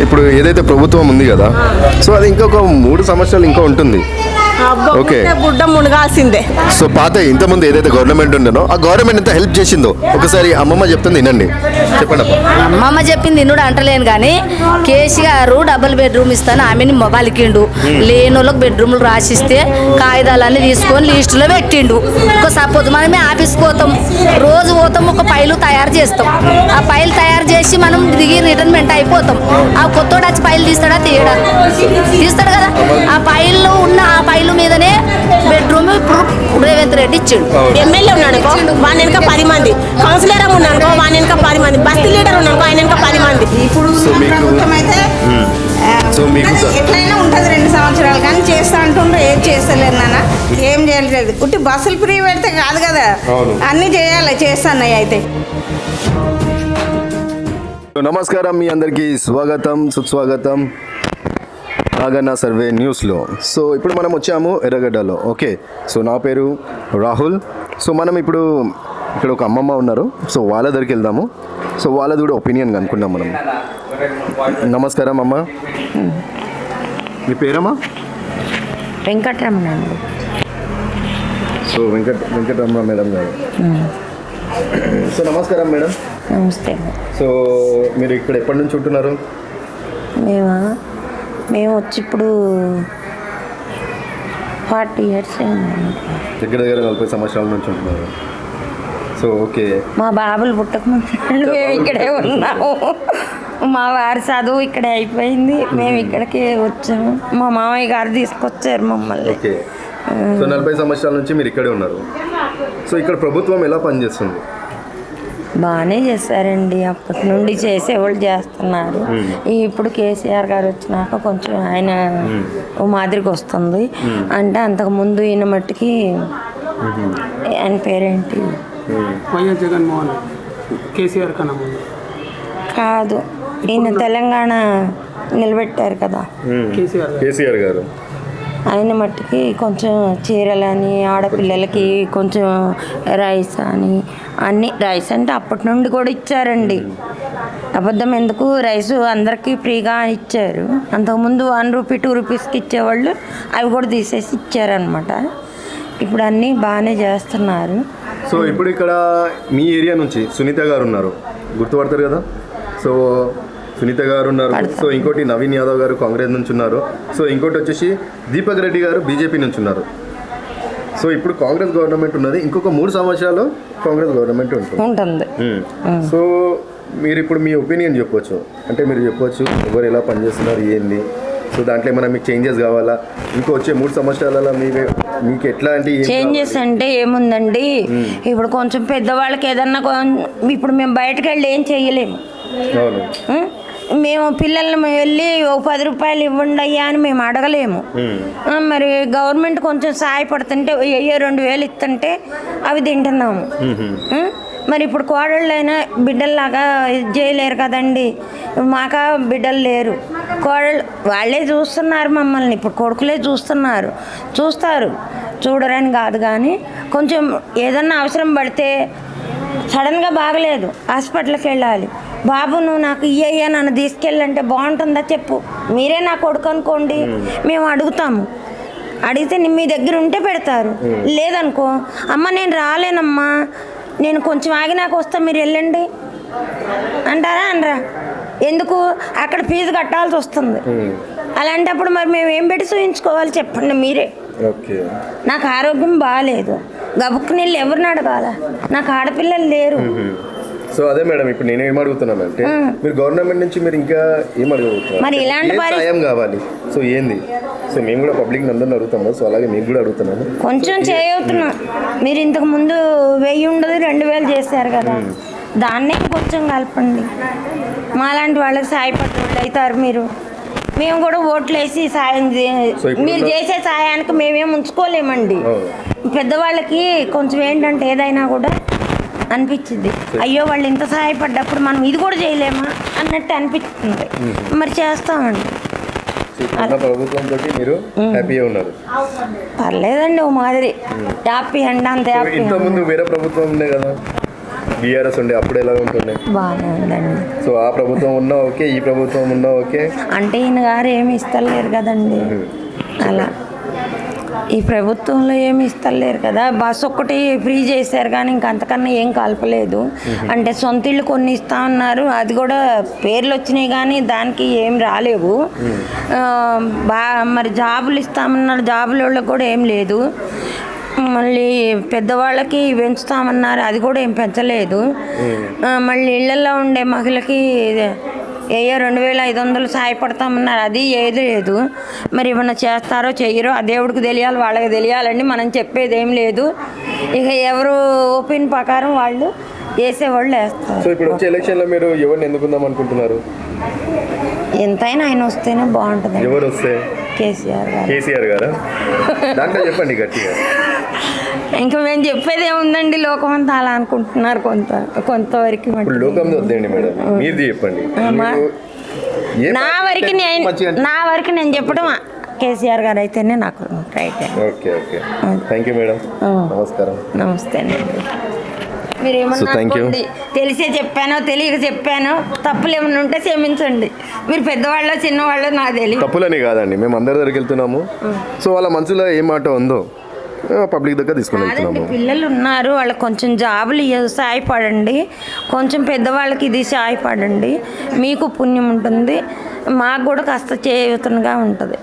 ఇప్పుడు ఏదైతే ప్రభుత్వం ఉంది కదా సో అది ఇంకొక మూడు సంవత్సరాలు ఇంకా ఉంటుంది. ఓకే. బుడ్డ మునగాల్సిందే సో పాత ఇంతకుముందు ఏదైతే గవర్నమెంట్ ఉండేనో ఆ గవర్నమెంట్ ఎంత హెల్ప్ చేసిందో ఒకసారి అమ్మమ్మ చెప్తుంది వినండి. చెప్పండి అమ్మా అమ్మమ్మ చెప్పింది నిన్నుడు అంటలేను కానీ కేసీఆర్ డబుల్ బెడ్రూమ్ ఇస్తాను ఆమెని పలికిండు లేని వాళ్ళకి బెడ్రూమ్లు రాసిస్తే కాగితాలన్నీ తీసుకొని లిస్టులో పెట్టిండు. ఒక సపోజ్ మనమే ఆఫీస్కి పోతాం రోజు పోతాం ఒక పైలు తయారు చేస్తాం. ఆ పైలు తయారు చేసి మనం దిగి రిటర్న్మెంట్ అయిపోతాం. ఆ కొత్తోడు వచ్చి పైలు తీస్తాడా? తీయడా? తీస్తాడు కదా. ఆ పైల్లో ఉన్న ఆ పైలు మీదనే బెడ్రూమ్ రేవంత్ రెడ్డి ఇచ్చిండు. ఎమ్మెల్యే ఉన్నాడు వాని వెనక పది మంది. కౌన్సిలర్ ఉన్నాడు అనుకో వాని వెనక పది మంది. బస్తీ లీడర్ ఉన్నాడు అనుకో ఆయన వెనక పది మంది. ఇప్పుడు ప్రభుత్వం అయితే సో మీకు ఎట్లయినా ఉంటుంది రెండు సంవత్సరాలు కానీ చేస్తా అంటుండ్రు ఏం చేస్తలేరు నాన్న. ఏం చేయలేదు ఉట్టి బస్సులు ఫ్రీ పెడితే కాదు కదా. అన్నీ చేయాలి చేస్తున్నాయి అయితే. నమస్కారం మీ అందరికీ. స్వాగతం సుస్వాగతం. నాగన్న సర్వే న్యూస్లో. సో ఇప్పుడు మనం వచ్చాము ఎర్రగడ్డలో. ఓకే సో నా పేరు రాహుల్. సో మనం ఇప్పుడు ఇక్కడ ఒక అమ్మమ్మ ఉన్నారు. సో వాళ్ళ దగ్గరికి వెళ్దాము. సో వాళ్ళది కూడా ఒపీనియన్ కనుక్కుందాం మనం. నమస్కారం అమ్మ. మీ పేరమ్మా? వెంకటరమణ అండి. సో వెంకట వెంకటరమణ మేడం గారు. సో నమస్కారం మేడం. నమస్తే. సో మీరు ఇక్కడ ఎప్పటి నుంచి ఉంటున్నారు? మేమా? మేము వచ్చి ఇప్పుడు ఫార్టీ ఇయర్స్ దగ్గర దగ్గర నలభై సంవత్సరాల నుంచి ఉంటున్నారు. So okay. మా బాబులు పుట్టక ముందు మేము ఇక్కడే ఉన్నాము. మా వారి చదువు ఇక్కడే అయిపోయింది. మేము ఇక్కడికి వచ్చాము. మా మామయ్య గారు తీసుకొచ్చారు మమ్మల్ని. ఓకే. సో నలభై సంవత్సరాల నుంచి మీరు ఇక్కడే ఉన్నారు. సో ఇక్కడ ప్రభుత్వం ఎలా పనిచేస్తుంది? బాగానే చేశారండి. అప్పటి నుండి చేసేవాళ్ళు చేస్తున్నారు. ఈ ఇప్పుడు కేసీఆర్ గారు వచ్చినాక కొంచెం ఆయన ఓ మాదిరికి వస్తుంది. అంటే అంతకు ముందు ఈయన మట్టికి ఆయన పేరేంటి? వైఎస్ జగన్మోహన్ కేసీఆర్ కన్నా ముందు. కాదు. ఈయన తెలంగాణ నిలబెట్టారు కదా. కేసీఆర్ గారు. ఆయన మట్టుకి కొంచెం చీరలని ఆడపిల్లలకి కొంచెం రైస్ అని అన్ని రైస్ అంటే అప్పటి నుండి కూడా ఇచ్చారండి. అబద్ధం ఎందుకు? రైస్ అందరికీ ఫ్రీగా ఇచ్చారు. అంతకుముందు వన్ రూపీ టూ రూపీస్కి ఇచ్చేవాళ్ళు అవి కూడా తీసేసి ఇచ్చారనమాట ఇప్పుడు అన్నీ బాగానే చేస్తున్నారు. సో ఇప్పుడు ఇక్కడ మీ ఏరియా నుంచి సునీత గారు ఉన్నారు. గుర్తుపడతారు కదా? సో సునీత గారు ఉన్నారు సో ఇంకోటి నవీన్ యాదవ్ గారు కాంగ్రెస్ నుంచి ఉన్నారు. సో ఇంకోటి వచ్చేసి దీపక్ రెడ్డి గారు బీజేపీ నుంచి ఉన్నారు. సో ఇప్పుడు కాంగ్రెస్ గవర్నమెంట్ ఉన్నది. ఇంకొక మూడు సంవత్సరాలు కాంగ్రెస్ గవర్నమెంట్ ఉంటుంది. సో మీరు ఇప్పుడు మీ ఒపీనియన్ చెప్పొచ్చు. అంటే మీరు చెప్పొచ్చు ఎవరు ఎలా పనిచేస్తున్నారు ఏంది? సో దాంట్లో ఏమైనా మీకు చేంజెస్ కావాలా? ఇంకో వచ్చే మూడు సంవత్సరాలలో మీకు మీకు ఎట్లాంటి చేంజెస్ అంటే ఏముందండి? ఇప్పుడు కొంచెం పెద్దవాళ్ళకి ఏదన్నా ఇప్పుడు మేము బయటకు వెళ్ళి ఏం చేయలేము? మేము పిల్లల్ని వెళ్ళి ఓ పది రూపాయలు ఇవ్వండి అయ్యా అని మేము అడగలేము. మరి గవర్నమెంట్ కొంచెం సహాయపడుతుంటే అయ్యో రెండు వేలు ఇస్తుంటే అవి తింటున్నాము? మరి ఇప్పుడు కోడళ్ళైనా బిడ్డల్లాగా ఇది చేయలేరు కదండి. మాక బిడ్డలు లేరు. కోడళ్ళు వాళ్ళే చూస్తున్నారు మమ్మల్ని. ఇప్పుడు కొడుకులే చూస్తున్నారు. చూస్తారు. చూడరని కాదు కానీ కొంచెం ఏదన్నా అవసరం పడితే సడన్గా బాగలేదు. హాస్పిటల్కి వెళ్ళాలి. బాబు నువ్వు నాకు ఇయ్యయ్యా నన్ను తీసుకెళ్ళంటే బాగుంటుందా చెప్పు. మీరే నా కొడుకు అనుకోండి మేము. అడుగుతాము. అడిగితే మీ దగ్గర ఉంటే పెడతారు. లేదనుకో అమ్మ నేను రాలేనమ్మా నేను కొంచెం ఆగినాక వస్తా మీరు వెళ్ళండి. అంటారా అనరా? ఎందుకు? అక్కడ ఫీజు కట్టాల్సి వస్తుంది. అలాంటప్పుడు మరి మేము ఏం పెట్టి చూయించుకోవాలి చెప్పండి మీరే. నాకు ఆరోగ్యం బాగాలేదు. గబుక్కు నీళ్ళు ఎవరిని అడగాల? నాకు ఆడపిల్లలు లేరు. సో అదే మేడం ఇప్పుడు నేను ఏం అడుగుతున్నాను అంటే మీరు గవర్నమెంట్ నుంచి మీరు ఇంకా ఏం అడుగుతున్నారు? సాయం కావాలి? సో ఏంది? సో మేము కూడా పబ్లిక్ అందరిని అడుగుతాము సో అలాగే మీకు కూడా అడుగుతున్నాను. కొంచెం చేయవుతున్నా మీరు ఇంతకు ముందు వెయ్యి ఉండదు రెండు వేలు చేశారు కదా. దాన్నే కొంచెం కలపండి. మాలాంటి వాళ్ళకి సాయపడే వాళ్ళు అవుతారు మీరు. మేము కూడా ఓట్లు వేసి సాయం మీరు చేసే సాయానికి మేమేం ఉంచుకోలేమండి. పెద్దవాళ్ళకి కొంచెం ఏంటంటే ఏదైనా కూడా అనిపించింది. అయ్యో వాళ్ళు ఇంత సహాయపడ్డప్పుడు మనం ఇది కూడా చేయలేమా అన్నట్టు అనిపిస్తుంది. మరి చేస్తామండి. ప్రభుత్వంతో మీరు హ్యాపీగా ఉన్నారు. పర్లేదండి ఓ మాదిరి. హ్యాపీ అండి అంత హ్యాపీ వేరే ప్రభుత్వం ఉండే కదా? బీఆర్ఎస్ ఉండే అప్పుడు ఎలా ఉంటుండే? బాగానే ఉందండి. సో ఆ ప్రభుత్వం ఉన్నా ఓకే ఈ ప్రభుత్వం ఉన్నా ఓకే. అంటే ఈయన గారు ఏమి ఇస్తలేరు కదండి. అలా. ఈ ప్రభుత్వంలో ఏమి ఇస్తలేరు కదా. బస్ ఒక్కటి ఫ్రీ చేశారు కానీ ఇంక అంతకన్నా ఏం కలపలేదు. అంటే సొంత ఇల్లు కొన్ని ఇస్తా ఉన్నారు అది కూడా పేర్లు వచ్చినాయి కానీ దానికి ఏం రాలేవు. బా మరి జాబులు ఇస్తామన్నారు. జాబుల వాళ్ళకి కూడా ఏం లేదు. మళ్ళీ పెద్దవాళ్ళకి పెంచుతామన్నారు. అది కూడా ఏం పెంచలేదు. మళ్ళీ ఇళ్ళలో ఉండే మహిళకి ఏయో రెండు వేల ఐదు వందలు సాయపడతామన్నారు. అది ఏది లేదు. మరి ఏమన్నా చేస్తారో చెయ్యరో ఆ దేవుడికి తెలియాలి వాళ్ళకి తెలియాలండి. మనం చెప్పేది ఏం లేదు. ఇక ఎవరు ఓపెన్ ప్రకారం వాళ్ళు వేసేవాళ్ళు వేస్తారు. సో ఇప్పుడు వచ్చే ఎలక్షన్లో మీరు ఎవరిని ఎన్నుకుందాం అనుకుంటున్నారు? ఎంతైనా ఆయన వస్తేనే బాగుంటుంది ఎవరు వస్తే? కేసీఆర్ గారు. కేసీఆర్ గారా? దాంట్లో చెప్పండి గట్టిగా. ఇంకా మేము చెప్పేది ఏముందండి లోకం అంతా అలా అనుకుంటున్నారు కొంత కొంతవరకు. లోకం వద్దండి మేడం చెప్పండి. నా వరకు నేను నా వరకు నేను చెప్పడం కేసీఆర్ గారు అయితేనే నాకు right. Okay okay. Thank you madam. నమస్కారం. నమస్తే అండి. మీరు So, ఏమన్నా thank you. అనుకోండి తెలిసే చెప్పానో తెలియక చెప్పానో తప్పులు ఏమైనా ఉంటే క్షమించండి. మీరు పెద్దవాళ్ళు చిన్నవాళ్ళు నాకు తెలియదు. తప్పులని కాదండి మేము అందరి దగ్గరికి వెళ్తున్నాము. సో వాళ్ళ మనసులో ఏ మాట ఉందో పబ్లిక్ దగ్గర తీసుకుని వెళ్తున్నాము. పిల్లలు ఉన్నారు వాళ్ళకి కొంచెం జాబులు సాయపడండి. కొంచెం పెద్దవాళ్ళకి ఇది సాయపడండి. మీకు పుణ్యం ఉంటుంది మాకు కూడా కాస్త చేయుతనుగా ఉంటుంది.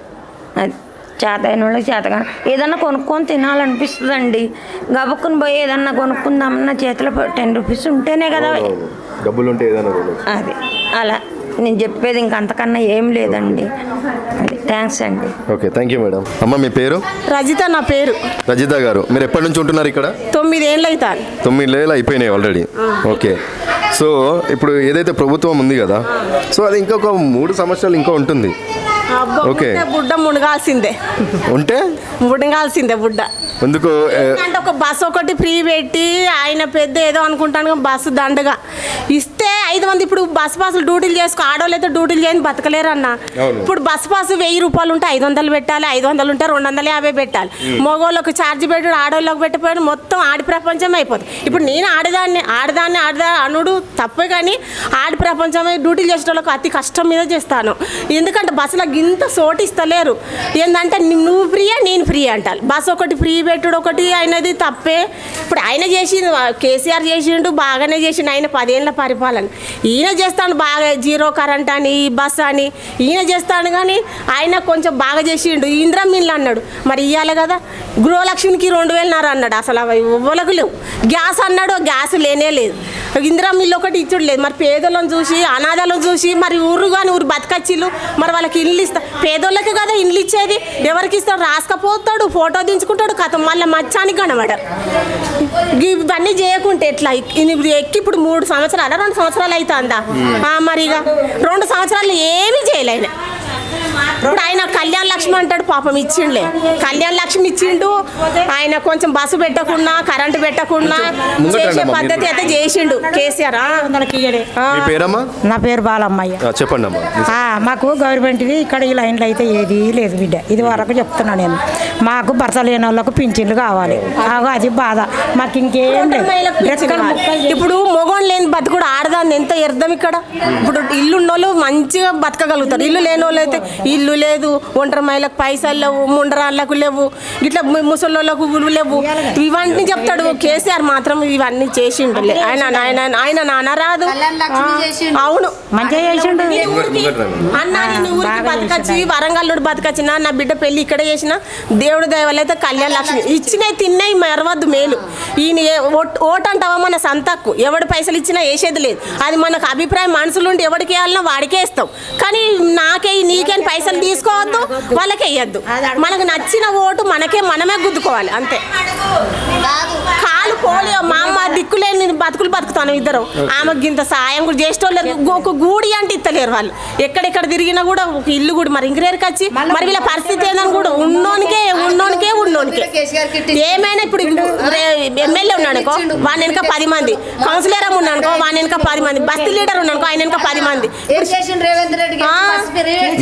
అది చేత అయిన వాళ్ళకి చేతగా. ఏదన్నా కొనుక్కొని తినాలనిపిస్తుందండి. గబుక్కుని పోయి ఏదన్నా కొనుక్కుందామన్న చేతిలో టెన్ రూపీస్ ఉంటేనే కదా. డబ్బులు ఉంటే ఏదైనా కొనవచ్చు అది అలా. నేను చెప్పేది ఇంక అంతకన్నా ఏం లేదండి. థ్యాంక్స్ అండి. ఓకే థ్యాంక్ యూ మేడం అమ్మ మీ పేరు? రజిత నా పేరు. రజిత గారు మీరు ఎప్పటి నుంచి ఉంటున్నారు ఇక్కడ? తొమ్మిది ఏళ్ళు అవుతాను తొమ్మిది నెలలు అయిపోయినాయి ఆల్రెడీ ఓకే. సో ఇప్పుడు ఏదైతే ప్రభుత్వం ఉంది కదా సో అది ఇంకొక మూడు సంవత్సరాలు ఇంకా ఉంటుంది. ఓకే. బుడ్డ మునగాల్సిందే. ఉంటే? మునగాల్సిందే బుడ్డ. ఎందుకు అంటే ఒక బస్సు ఒకటి ఫ్రీ పెట్టి ఆయన పెద్ద ఏదో అనుకుంటాను బస్సు దండగా. ఇస్తే ఐదు మంది ఇప్పుడు బస్ పాసులు డ్యూటీలు చేసుకో ఆడవాళ్ళు డ్యూటీలు చేయని బతకలేరు అన్న. ఇప్పుడు బస్ పాసు వెయ్యి రూపాయలు ఉంటే ఐదు వందలు పెట్టాలి ఐదు వందలు ఉంటే రెండు వందల యాభై పెట్టాలి. మగవాళ్ళకి ఛార్జ్ పెట్టి ఆడవాళ్ళకి పెట్టిపోయాడు మొత్తం ఆడి ప్రపంచం అయిపోతుంది. ఇప్పుడు నేను ఆడదాన్ని ఆడదాన్ని ఆడదా అనుడు తప్పే కానీ ఆడి ప్రపంచమే డ్యూటీలు చేసే వాళ్ళకి అతి కష్టం మీద చేస్తాను. ఎందుకంటే బస్సులో ఇంత సోటు ఇస్తలేరు ఏంటంటే నువ్వు ఫ్రీయా నేను ఫ్రీ అంటారు. బస్సు ఒకటి ఫ్రీ పెట్టుడు ఒకటి అయినది తప్పే. ఇప్పుడు ఆయన చేసిండు కేసీఆర్ చేసిండు బాగానే చేసిండు. ఆయన పదేళ్ళ పరిపాలన. ఈయన చేస్తాడు బాగా జీరో కరెంట్ అని ఈ బస్ అని. ఈయన చేస్తాడు కానీ ఆయన కొంచెం బాగా చేసిండు. ఇంద్రం మిల్లు అన్నాడు. మరి ఇవ్వాలి కదా. గృహలక్ష్మికి రెండు వేలున్నర అన్నాడు. అసలు అవి ఇవ్వలకు లేవు. గ్యాస్ అన్నాడు గ్యాస్ లేనే లేదు. ఇందిరా మిల్లు ఒకటి ఇచ్చుడు లేదు మరి పేదలను చూసి అనాథలను చూసి మరి ఊరు కానీ ఊరు బతకచ్చిళ్ళు. మరి వాళ్ళకి ఇల్లు ఇస్తా పేదోళ్ళకి కదా ఇల్లు ఇచ్చేది. ఎవరికి ఇస్తాడు? రాసుకపోతాడు ఫోటో దించుకుంటాడు కథ. మళ్ళీ మచ్చానికి కనబడారు ఇవన్నీ చేయకుంటే ఎట్లా? ఎక్కి ఇప్పుడు మూడు సంవత్సరాలు? రెండు సంవత్సరాలు అవుతుందా? మరి ఇక రెండు సంవత్సరాలు ఏమీ చేయలేను. ఇప్పుడు ఆయన కళ్యాణ లక్ష్మి అంటాడు పాపం ఇచ్చిండులే. కళ్యాణ లక్ష్మి ఇచ్చిండు ఆయన కొంచెం బస్సు పెట్టకుండా కరెంటు పెట్టకుండా చేసే పద్ధతి. అయితే చేసిండు కేసీఆర్. నా పేరు బాలమ్మయ్య. చెప్పండి మాకు గవర్నమెంట్వి ఇక్కడ ఈ లైన్లో అయితే ఏది లేదు బిడ్డ. ఇది వరకు చెప్తున్నా నేను. మాకు భర్త లేని వాళ్ళకు పింఛన్లు కావాలి. అది బాధ. మాకు ఇంకేం ఇప్పుడు మొగోళ్ళు లేని బతుకుడు ఆడదాన్ని ఎంత ఎర్దం ఇక్కడ? ఇప్పుడు ఇల్లు ఉన్నోళ్ళు మంచిగా బతకగలుగుతారు. ఇల్లు లేని వాళ్ళు అయితే ఇల్లు లేదు ఒంటరి మహిళకు పైసలు లేవు ముండరాళ్ళకు లేవు ఇట్లా ముసలోళ్ళకు లేవు. ఇవన్నీ చెప్తాడు కేసీఆర్ మాత్రం ఇవన్నీ చేసిండు ఆయన ఆయన ఆయన నాన్న రాదు. అవును. ఊరికి బతకచ్చి వరంగల్ నుండి బతకచ్చిన నా బిడ్డ పెళ్ళి ఇక్కడ చేసిన దేవుడి దయవల్ల అయితే కళ్యాణ లక్ష్మి. ఇచ్చినవి తిన్నాయి మరవద్దు మేలు. ఈయన ఏ- ఓట్- అంటావా మన సంతక్కు ఎవడు పైసలు ఇచ్చినా వేసేది లేదు. అది మనకు అభిప్రాయం మనసులో ఉండి ఎవరికి వేయాలన్నా వాడికే ఇస్తాం. కానీ నాకే నీకేం పైసలు తీసుకోవద్దు వాళ్ళకే వేయద్దు మనకు నచ్చిన ఓటు మనకే మనమే గుద్దుకోవాలి అంతే. కాలు పోలియో మా అమ్మ దిక్కులేని బతుకులు బతుకుతాను ఇద్దరు. ఆమెకి ఇంత సాయం కూడా చేసేటోళ్ళు ఒక గూడి అంటే ఇస్తలేరు వాళ్ళు. ఎక్కడెక్కడ తిరిగినా కూడా ఒక ఇల్లు కూడా మరి ఇంకరేరికి వచ్చి మరి వీళ్ళ పరిస్థితి ఏందని కూడా ఉన్నోనికే ఉన్నోనికే ఉన్నోనికే. ఏమైనా ఇప్పుడు ఎమ్మెల్యే ఉన్నానుకో వాని వెనక పది మంది. కౌన్సిలర్ ఉన్నానుకో వాని వెనక పది మంది. బస్తీ లీడర్ ఉన్నానుకో ఆయన వెనక పది మంది.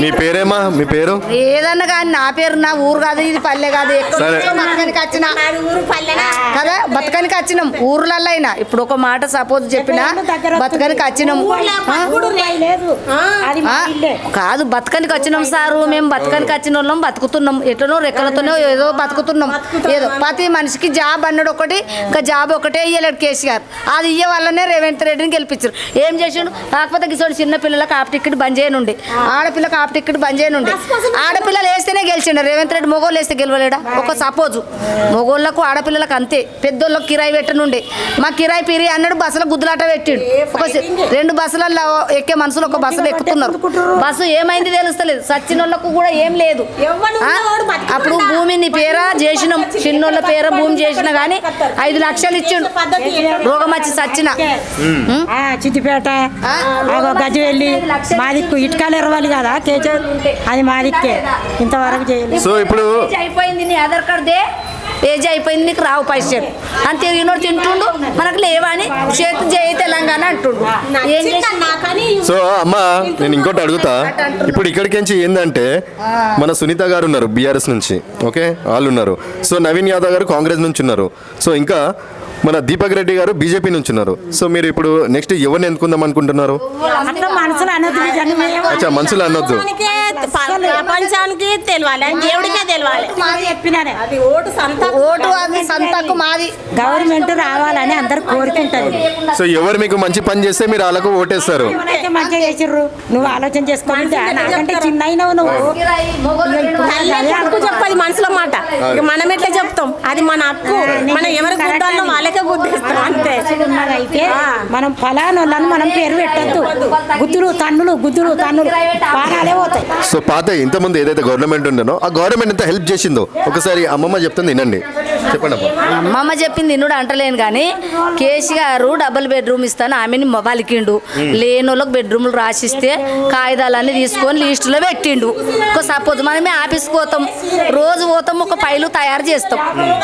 మీ పేరేమా? మీ పేరు? ఏదన్నా కానీ నా పేరు నా ఊరు కాదు ఇది పల్లె కాదు. ఎక్కడ వచ్చిన. ఊరు పల్లెనా? కదా బతకనికి బతకనికి వచ్చినాం ఊర్లలో అయినా ఇప్పుడు ఒక మాట సపోజ్ చెప్పినా బతకనికి వచ్చినాం కాదు బతకనికి వచ్చినాం సారు. మేము బతకనికి వచ్చిన వాళ్ళం బతుకుతున్నాం. ఎట్లనో రెక్కలతోనే ఏదో బతుకుతున్నాం. ఏదో ప్రతి మనిషికి జాబ్ అన్నాడు ఒకటి ఇంకా జాబ్ ఒకటే ఇయ్యలేడు కేసీఆర్. అది ఇయ్య వల్లనే రేవంత్ రెడ్డిని గెలిపించారు. ఏం చేసిండు? కాకపోతే గిసోడు చిన్న పిల్లలకు హాఫ్ టికెట్ బంద్ చేయనుండి. ఆడపిల్లకి హాఫ్ టికెట్ బంద్ చేయనుండి. ఆడపిల్లలు వేస్తేనే గెలిచిండు. రేవంత్ రెడ్డి మొగోళ్ళు వేస్తే గెలవలేడా? ఒక సపోజు. మొగోళ్ళకు ఆడపిల్లలకు అంతే. పెద్దోళ్ళకి కిరాయి పెట్టనుండే. మా కిరాయి పిరి అన్నాడు బస్సులో గుద్దులాట పెట్టిండు. ఒక రెండు బస్సులలో ఎక్కే మనుషులు ఒక బస్సులో ఎక్కుతున్నారు. బస్సు ఏమైంది తెలుస్తలేదు. సచ్చిన వాళ్ళకు కూడా ఏం లేదు? అప్పుడు భూమిని పేరా? చేసినాం చిన్నోళ్ళ పేర? భూమి చేసిన కానీ ఐదు లక్షలు ఇచ్చిండు. రోగం వచ్చి సచ్చిన. ఆ, చిట్టిపేట. అగో గజవెల్లి మా దిక్కు ఇటుకాలు ఎరవాలి కదా కేచర్ అది మా దిక్కే ఇంతవరకు చేయలేదు సో ఇప్పుడు అయిపోయింది నీ ఆధార్ కార్డు? దే ఏజ్ అయిపోయింది నీకు రావు పైసలు. అని తిరిగినోడు తింటుండు మనకు లేవని చేతి జయ తెలంగాణ అంటుండు. ఏం సో అమ్మ నేను ఇంకోటి అడుగుతా. ఇప్పుడు ఇక్కడికి నుంచి ఏంటంటే మన సునీత గారు ఉన్నారు బీఆర్ఎస్ నుంచి ఓకే? వాళ్ళు ఉన్నారు. సో నవీన్ యాదవ్ గారు కాంగ్రెస్ నుంచి ఉన్నారు. సో ఇంకా మన దీపక్ రెడ్డి గారు బీజేపీ నుంచి ఉన్నారు. సో మీరు ఇప్పుడు నెక్స్ట్ ఎవరిని ఎన్నుకుందాం అనుకుంటున్నారు? మనసులో అనొద్దు కానీ మేము అచ్చా మనసులో అనొద్దు. ప్రపంచానికే తెలియాలి దేవుడికే తెలియాలి చెప్పినానే అది ఓటు సంత ఓటు అది సంతకు మాది. గవర్నమెంట్ రావాలని అందరు కోరుకుంటుంది సో ఎవరు మీకు మంచి పని చేస్తే మీరు వాళ్ళకు ఓటేస్తారు? ఎవరైతే మంచిగా చేసిర్రు. నువ్వు ఆలోచన చేసుకోవాలి నాకంటే చిన్న అయినావు నువ్వు తల్లి హక్కు చెప్పది మనసులో మాట మనం ఎట్లా చెప్తాం? అది మన హక్కు. మనం ఎవరికి గుద్దాలో అంతే. అయితే మనం ఫలానోళ్ళని మనం పేరు పెట్టద్దు. గుద్దులు తన్నులు గుద్దులు తన్నులు పానాలే పోతాయి. సో పాత ఇంతకుముందు ఏదైతే గవర్నమెంట్ ఉండేనో ఆ గవర్నమెంట్ ఎంత హెల్ప్ చేసిందో? ఒకసారి అమ్మమ్మ చెప్తుంది వినండి. చెప్పండి అమ్మమ్మ చెప్పింది ఇన్నుడు అంటలేను కానీ కేసీ గారు డబుల్ బెడ్రూమ్ ఇస్తాను ఆమెని మొబలికిండు. లేని వాళ్ళకి బెడ్రూమ్లు రాసిస్తే కాగితాలన్నీ తీసుకొని లిస్టులో పెట్టిండు. ఒక సపోజ్ మనమే ఆఫీస్కి పోతాం రోజు పోతాం ఒక ఫైలు తయారు చేస్తాం.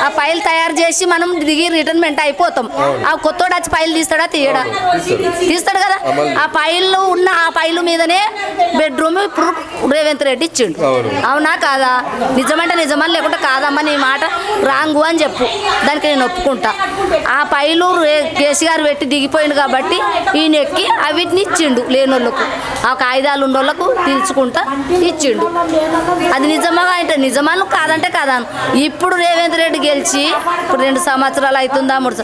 ఆ ఫైల్ తయారు చేసి మనం దిగి రిటర్న్మెంట్ అయిపోతాం. ఆ కొత్తోడు వచ్చి ఫైల్ తీస్తాడా తీయడా? తీస్తాడు. కదా. ఆ ఫైల్లో ఉన్న ఆ ఫైలు మీదనే బెడ్రూమ్ ఇప్పుడు రేవంత్ రెడ్డి ఇచ్చిండు. అవునా కాదా? నిజమంటే నిజమని లేకుంటే కాదమ్మా నీ మాట. రాంగు అని అని చెప్పు. దానికి నేను ఒప్పుకుంటా. ఆ పైలు రే- కేసీఆర్ పెట్టి దిగిపోయింది కాబట్టి ఈయన ఎక్కి అవిటిని ఇచ్చిండు లేనోళ్ళకు. ఆ కాగితాలు ఉన్నోళ్ళకు తీర్చుకుంటా ఇచ్చిండు. అది నిజమా అంటే నిజమాను కాదంటే కాదాను. ఇప్పుడు రేవంత్ రెడ్డి గెలిచి ఇప్పుడు రెండు సంవత్సరాలు అవుతుందా మూడు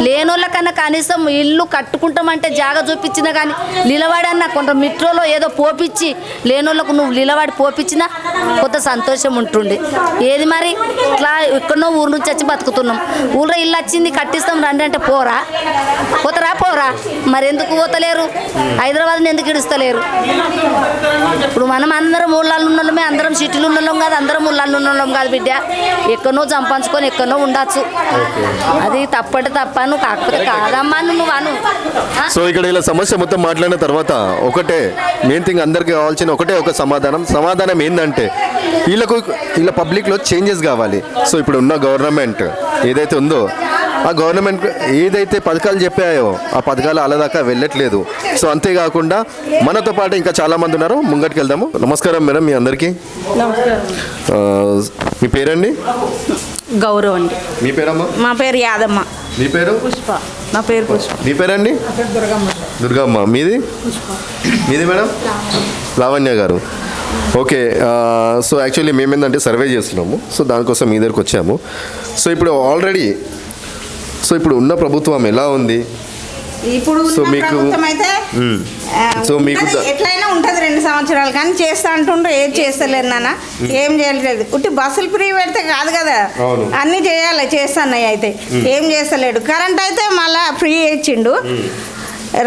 లేనోళ్ళకన్నా కనీసం ఇల్లు కట్టుకుంటామంటే జాగ చూపించినా కానీ నిలబడన్నా కొంత మిట్రోలో ఏదో పోపిచ్చి లేనోళ్ళకు నువ్వు నిలబడి పోపించినా కొంత సంతోషం ఉంటుండే. ఏది మరి? ఇట్లా ఎక్కడో ఊరు నుంచి చచ్చి బతుకుతున్నాం. ఊళ్ళో ఇల్లు వచ్చింది కట్టిస్తాం రండి అంటే పోరా? పోతారా పోరా? మరి ఎందుకు పోతలేరు? హైదరాబాద్ని ఎందుకు ఇడుస్తలేరు? ఇప్పుడు మనం అందరం ఊళ్ళల్లో ఉన్నోళ్ళమే అందరం సిటీలు ఉన్నోళ్ళం కాదు అందరం ఊళ్ళల్లో ఉన్నోళ్ళం కాదు బిడ్డ. ఎక్కడనో చంపంచుకొని ఎక్కడనో ఉండొచ్చు. అది తప్పటి తప్పను కాకపోతే కాదమ్మా నువ్వు అను. సో ఇక్కడ ఇలా సమస్య మొత్తం మాట్లాడిన తర్వాత ఒకటే మెయిన్ థింగ్ అందరికి కావాల్సిన ఒకటే ఒక సమాధానం. సమాధానం ఏంటంటే వీళ్ళకు వీళ్ళ పబ్లిక్లో చేంజెస్ కావాలి. సో ఇప్పుడు ఉన్న గవర్నమెంట్ ఏదైతే ఉందో ఆ గవర్నమెంట్ ఏదైతే పథకాలు చెప్పాయో ఆ పథకాలు అలా దాకా వెళ్ళట్లేదు. సో అంతేకాకుండా మనతో పాటు ఇంకా చాలా మంది ఉన్నారు. ముంగటికి వెళ్దాము. నమస్కారం మేడం మీ అందరికీ. మీ పేరండి? గౌరవ్ అండి. మీ పేరమ్మా? మా పేరు యాదమ్మ. మీ పేరు? పుష్ప. నా పేరు పుష్ప. మీ పేరండి? దుర్గమ్మ. మీది? మీది మేడం? లావణ్య గారు. ఓకే సో యాక్చువల్లీ మేము ఏంటంటే సర్వే చేస్తున్నాము. సో దానికోసం మీ దగ్గరికి వచ్చాము. సో ఇప్పుడు ఆల్రెడీ సో ఇప్పుడు ఉన్న ప్రభుత్వం ఎలా ఉంది? ఇప్పుడు సో మీకు- సో మీకు ఎట్లయినా ఉంటుంది రెండు సంవత్సరాలు కానీ చేస్తా అంటుండ్రు ఏది చేస్తలేరు నాన్న? ఏం చేయలేదు ఉట్టి బస్సులు ఫ్రీ పెడితే కాదు కదా. అన్ని చేయాలి చేస్తాన్నాయి అయితే. ఏం చేస్తలేడు. కరెంట్ అయితే మళ్ళా ఫ్రీ ఇచ్చిండు.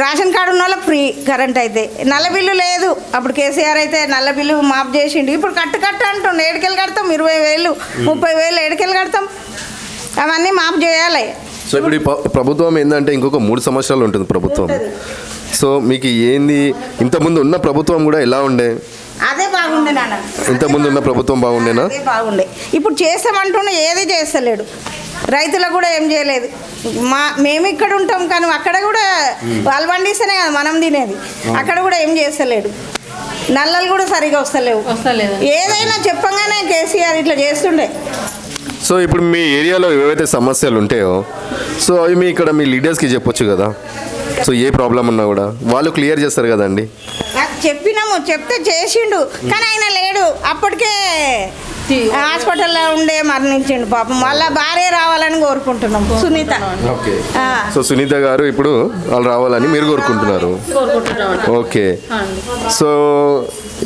రేషన్ కార్డు ఉన్న వాళ్ళకి ఫ్రీ కరెంట్ అయితే. నల్ల బిల్లు లేదు. అప్పుడు కేసీఆర్ అయితే నల్ల బిల్లు మాఫ్ చేసిండు. ఇప్పుడు కట్టు కట్టు అంటుండు. ఏడుకెళ్ళి కడతాం? ఇరవై వేలు ముప్పై వేలు ఏడుకెళ్ళి కడతాం? అవన్నీ మాఫ్ చేయాలి. సో ఇప్పుడు ప్రభుత్వం ఏంటంటే ఇంకొక మూడు సంవత్సరాలు ఉంటుంది ప్రభుత్వం. సో మీకు ఏంది? ఇంతకుముందు ఉన్న ప్రభుత్వం కూడా ఎలా ఉండే? అదే బాగుండే నాన్న. ఇంతకుముందు ఉన్న ప్రభుత్వం బాగుండేనా? అదే బాగుండే. ఇప్పుడు చేస్తామంటున్నా ఏది చేస్తలేడు. రైతులకు కూడా ఏం చేయలేదు. మా మేము ఇక్కడ ఉంటాం కానీ అక్కడ కూడా వాళ్ళు పండిస్తేనే కదా మనం తినేది. అక్కడ కూడా ఏం చేస్తలేడు. నల్లలు కూడా సరిగా వస్తలేవు. వస్తలేదు. ఏదైనా చెప్పంగానే కేసీఆర్ ఇట్లా చేస్తుండే. సో ఇప్పుడు మీ ఏరియాలో ఏవైతే సమస్యలు ఉంటాయో సో అవి మీ ఇక్కడ మీ లీడర్స్కి చెప్పొచ్చు కదా. సో ఏ ప్రాబ్లం ఉన్నా కూడా వాళ్ళు క్లియర్ చేస్తారు కదండి. నాకు చెప్పినాము చెప్తే చేసిండు కానీ ఆయన లేడు. అప్పటికే హాస్పిటల్లో ఉండే మరణించిండు పాపం. వాళ్ళ భార్య రావాలని కోరుకుంటున్నాం సునీత. ఓకే. సో సునీత గారు ఇప్పుడు వాళ్ళు రావాలని మీరు కోరుకుంటున్నారు. ఓకే. సో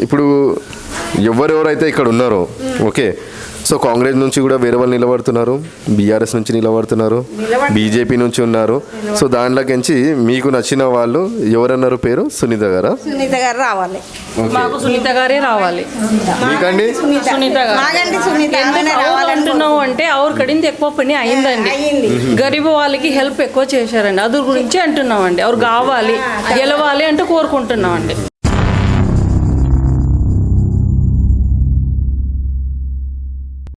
ఇప్పుడు ఎవరెవరైతే ఇక్కడ ఉన్నారో ఓకే. సో కాంగ్రెస్ నుంచి కూడా వేరే వాళ్ళు నిలబడుతున్నారు బీఆర్ఎస్ నుంచి నిలబడుతున్నారు బీజేపీ నుంచి ఉన్నారు. సో దాంట్లోకించి మీకు నచ్చిన వాళ్ళు ఎవరన్నారు పేరు? సునీత గారా? సునీత గారు రావాలి. మాకు సునీత గారే రావాలి. మీకండి? సునీత. అంటే ఆవిడ కడింది ఎక్కువ పని అయిందండి. గరీబ్ వాళ్ళకి హెల్ప్ ఎక్కువ చేశారండి. అది గురించి అంటున్నామండి. ఆవిడ కావాలి గెలవాలి అంటే కోరుకుంటున్నామండి.